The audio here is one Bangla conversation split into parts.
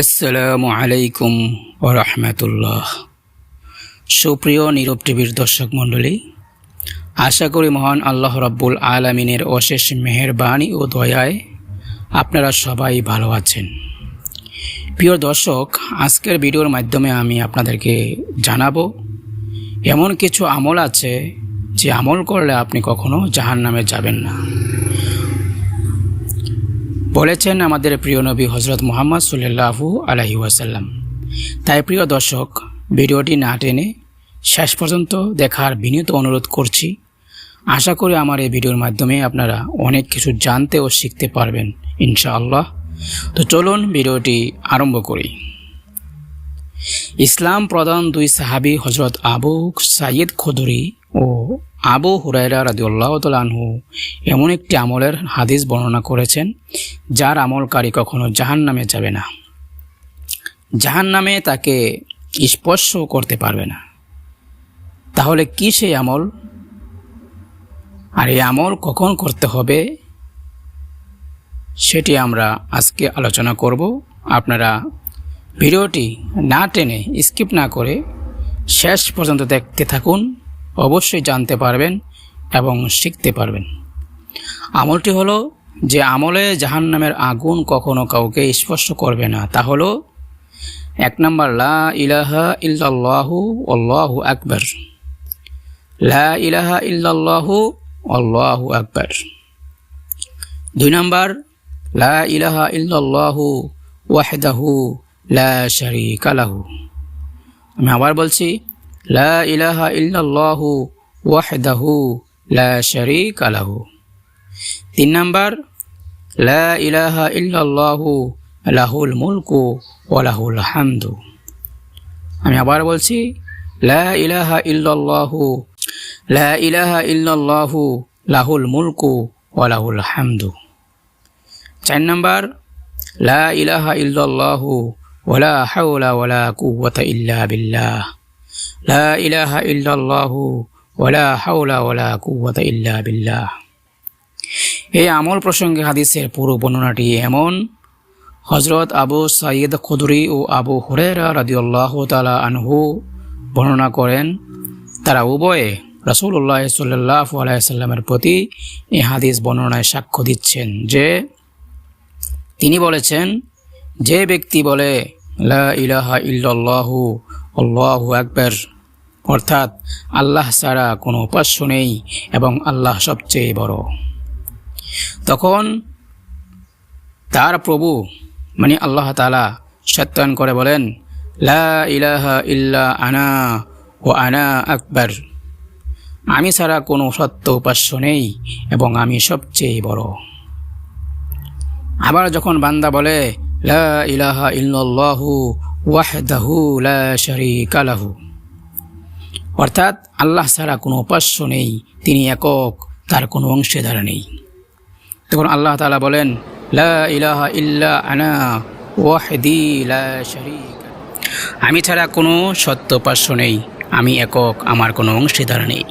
আসসালামু আলাইকুম রহমতুল্লাহ। সুপ্রিয় নীরব টিভির দর্শক মণ্ডলী, আশা করি মহান আল্লাহ রব্বুল আলমিনের অশেষ মেহেরবানি ও দয়ায় আপনারা সবাই ভালো আছেন। প্রিয় দর্শক, আজকের ভিডিওর মাধ্যমে আমি আপনাদেরকে জানাব, এমন কিছু আমল আছে যে আমল করলে আপনি কখনো জাহান নামে যাবেন না। বলেছেন আমাদের প্রিয় নবী হজরত মোহাম্মদ সুল্লাহু আলহি ওয়াসাল্লাম। তাই প্রিয় দর্শক, ভিডিওটি না টেনে শেষ পর্যন্ত দেখার বিনীত অনুরোধ করছি, আশা করি আমার এই ভিডিওর মাধ্যমে আপনারা অনেক কিছু জানতে ও শিখতে পারবেন, ইনশাআল্লাহ। তো চলুন ভিডিওটি আরম্ভ করি। ইসলাম প্রধান দুই সাহাবি হজরত আবু সাইয়দ খুদরি ও আবু হুরাইরা রাদিউল্লাহ আনহু এমন একটি আমলের হাদিস বর্ণনা করেছেন, যার আমলকারী কখনো জাহান নামে যাবে না। জাহান নামে তাকে স্পর্শ করতে পারবে না। তাহলে কি সেই আমল? আর এই আমল কখন করতে হবে? সেটি আমরা আজকে আলোচনা করব। আপনারা ভিডিওটি না টেনে স্কিপ না করে শেষ পর্যন্ত দেখতে থাকুন। অবশ্যই জানতে পারবেন এবং শিখতে পারবেন। আমলটি হলো যে আমলে জাহান নামের আগুন কখনো কাউকে স্পর্শ করবে না। তা হলো এক নম্বর, লা ইলাহা ইল্লাল্লাহু আল্লাহু আকবর। লা ইলাহা ইল্লাল্লাহু আল্লাহু আকবর। দুই নম্বর, লা ইলাহা ইল্লাল্লাহু ওয়াহদাহু লা শারীকা লাহু। আমি আবার বলছি লা ইলাহা ইল্লাল্লাহু ওয়াহদাহু লা শারীকা লাহু। তিন নাম্বার, লা ইলাহা ইল্লাল্লাহু লাহুল মুলকু ওয়া লাহুল হামদু। আমি আবার বলছি, লা ইলাহা ইল্লাল্লাহু, লা ইলাহা ইল্লাল্লাহু লাহুল মুলকু ওয়া লাহুল হামদু। চার নাম্বার, লা ইলাহা ইল্লাল্লাহু ওয়ালা হাওলা ওয়ালা কুওয়াতা ইল্লা বিল্লাহ। লা ইলাহা ইল্লাল্লাহু ওয়ালা হাওলা ওয়ালা কুওয়াতা ইল্লা বিল্লাহ। এই আমল প্রসঙ্গে হাদিসের পুরো বর্ণনাটি এমন। হজরত আবু সাইদ খুদরি ও আবু হুরেরা রাদিউল্লাহ তালা আনহু বর্ণনা করেন, তারা উভয়ে রাসুল্লাহ সাল্লাহ আলাইসাল্লামের প্রতি এই হাদিস বর্ণনায় সাক্ষ্য দিচ্ছেন যে, তিনি বলেছেন, যে ব্যক্তি বলে, লা ইলাহা ইল্লাল্লাহু আল্লাহু আকবর। অর্থাৎ আল্লাহ ছাড়া কোনো উপাস্য নেই এবং আল্লাহ সবচেয়ে বড়। তখন তার প্রভু মানে আল্লাহ তালা সত্যায়ন করে বলেন, লা ইলাহা ইল্লা আনা ও আনা আকবর। আমি ছাড়া কোনো সত্য উপাস্য নেই এবং আমি সবচেয়ে বড়। আবার যখন বান্দা বলে, লা ইলাহা ইল্লাল্লাহু ওয়াহদাহু লা লাহু। অর্থাৎ আল্লাহ ছাড়া কোনো উপাস্য নেই, তিনি একক, তার কোনো অংশীদার নেই। তখন আল্লাহ তালা বলেন, লা ইলাহা ইল্লা আনা ওয়াহদি লা আমি ছাড়া কোনো সত্য উপাস্য নেই, আমি একক, আমার কোনো অংশীদার নেই।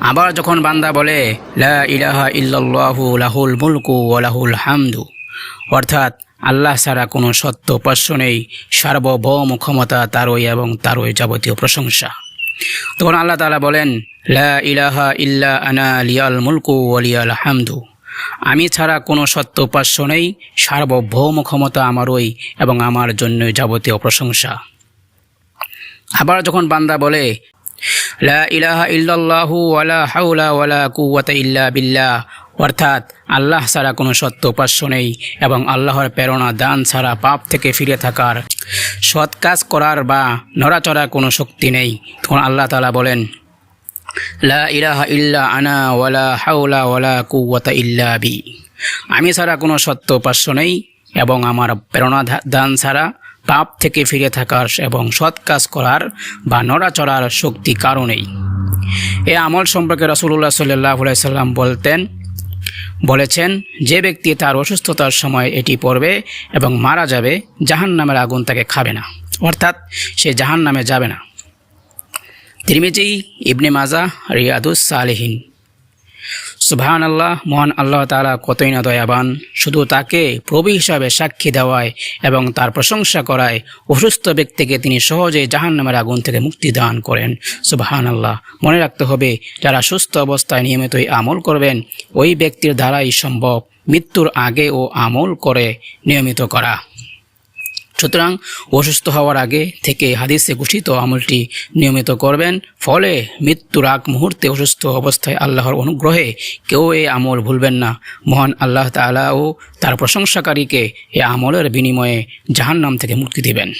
আবার যখন বান্দা বলে, লা ইলাহা লাহুল মুলকু ওয়া লাহুল হামদু। অর্থাৎ আল্লাহ ছাড়া কোনো সত্য উপাস্য নেই, সার্বভৌম ক্ষমতা তারই এবং তারই যাবতীয় প্রশংসা। তখন আল্লাহ তালা বলেন ইলাহা ইল্লা আনা লিয়াল মুলকু ওয়ালিয়াল হামদু। আমি ছাড়া কোনো সত্য উপাস্য নেই, সার্বভৌম ক্ষমতা আমারই এবং আমার জন্য যাবতীয় প্রশংসা। আবার যখন বান্দা বলে, লা ইলাহা ইল্লাল্লাহু ওয়ালা হাউলা ওয়ালা কুওয়াতা ইল্লা বিল্লাহ অর্থাৎ আল্লাহ ছাড়া কোনো সত্য উপাস্য নেই এবং আল্লাহর প্রেরণা, দান ছাড়া পাপ থেকে ফিরে থাকার সৎ কাজ করার বা নড়াচড়া কোনো শক্তি নেই। তখন আল্লাহ তালা বলেন, লা ইলাহা ইল্লা আনা ওয়ালা হাওলা ওয়ালা কুওয়াতা ইল্লা বি। আমি ছাড়া কোনো সত্য উপাস্য নেই এবং আমার প্রেরণা, দান ছাড়া পাপ থেকে ফিরে থাকার এবং সৎ কাজ করার বা নড়াচড়ার শক্তি কারণেই এ আমল সম্পর্কে রসুল্লাহ সাল্লাহ সাল্লাম বলতেন বলেছেন, যে ব্যক্তি তার অসুস্থতার সময় এটি পড়বে এবং মারা যাবে জাহান নামের আগুন তাকে খাবে না। অর্থাৎ সে জাহান নামে যাবে না। তিরমিজি, ইবনে মাজা, রিয়াদুস সালেহীন। সুবহান আল্লাহ মহান আল্লাহ তাআলা কতই না দয়াবান। শুধু তাকে প্রভু হিসাবে সাক্ষী দেওয়ায় এবং তার প্রশংসা করায় অসুস্থ ব্যক্তিকে তিনি সহজেই জাহান্নামের আগুন থেকে মুক্তি দান করেন। সুবহান আল্লাহ মনে রাখতে হবে, যারা সুস্থ অবস্থায় নিয়মিতই আমল করবেন, ওই ব্যক্তির দ্বারাই সম্ভব মৃত্যুর আগে ও আমল করে নিয়মিত করা। সুতরাং অসুস্থ হওয়ার আগে থেকে হাদিসে ঘোষিত আমলটি নিয়মিত করবেন। ফলে মৃত্যুর আগ মুহূর্তে অসুস্থ অবস্থায় আল্লাহর অনুগ্রহে কেউ এই আমল ভুলবেন না। মহান আল্লাহ তালা ও তার প্রশংসাকারীকে এ আমলের বিনিময়ে জাহান্নাম থেকে মুক্তি দিবেন।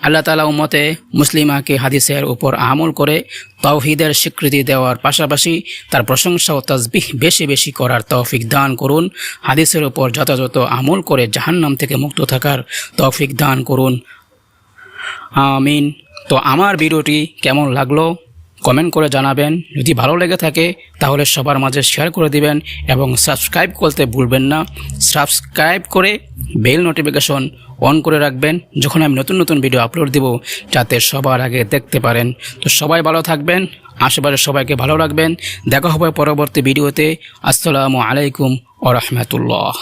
আল্লাহ তালা উম্মতে মুসলিমাকে হাদিসের উপর আমল করে তৌহিদের স্বীকৃতি দেওয়ার পাশাপাশি তার প্রশংসা ও তসবিহ বেশি বেশি করার তৌফিক দান করুন। হাদিসের উপর যথাযথ আমল করে জাহান্নাম থেকে মুক্ত থাকার তৌফিক দান করুন। আমিন। তো আমার ভিডিওটি কেমন লাগল? কমেন্ট করে জানাবেন। যদি ভালো লেগে থাকে, তাহলে সবার মাঝে শেয়ার করে দিবেন এবং সাবস্ক্রাইব করতে ভুলবেন না। সাবস্ক্রাইব করে বেল নোটিফিকেশন অন করে রাখবেন যখন আমি নতুন নতুন ভিডিও আপলোড দিব, যাতে সবার আগে দেখতে পারেন। তো সবাই ভালো থাকবেন আশেপাশের সবাইকে ভালো রাখবেন। দেখা হবে পরবর্তী ভিডিওতে আসসালামু আলাইকুম ও রহমতুল্লাহ।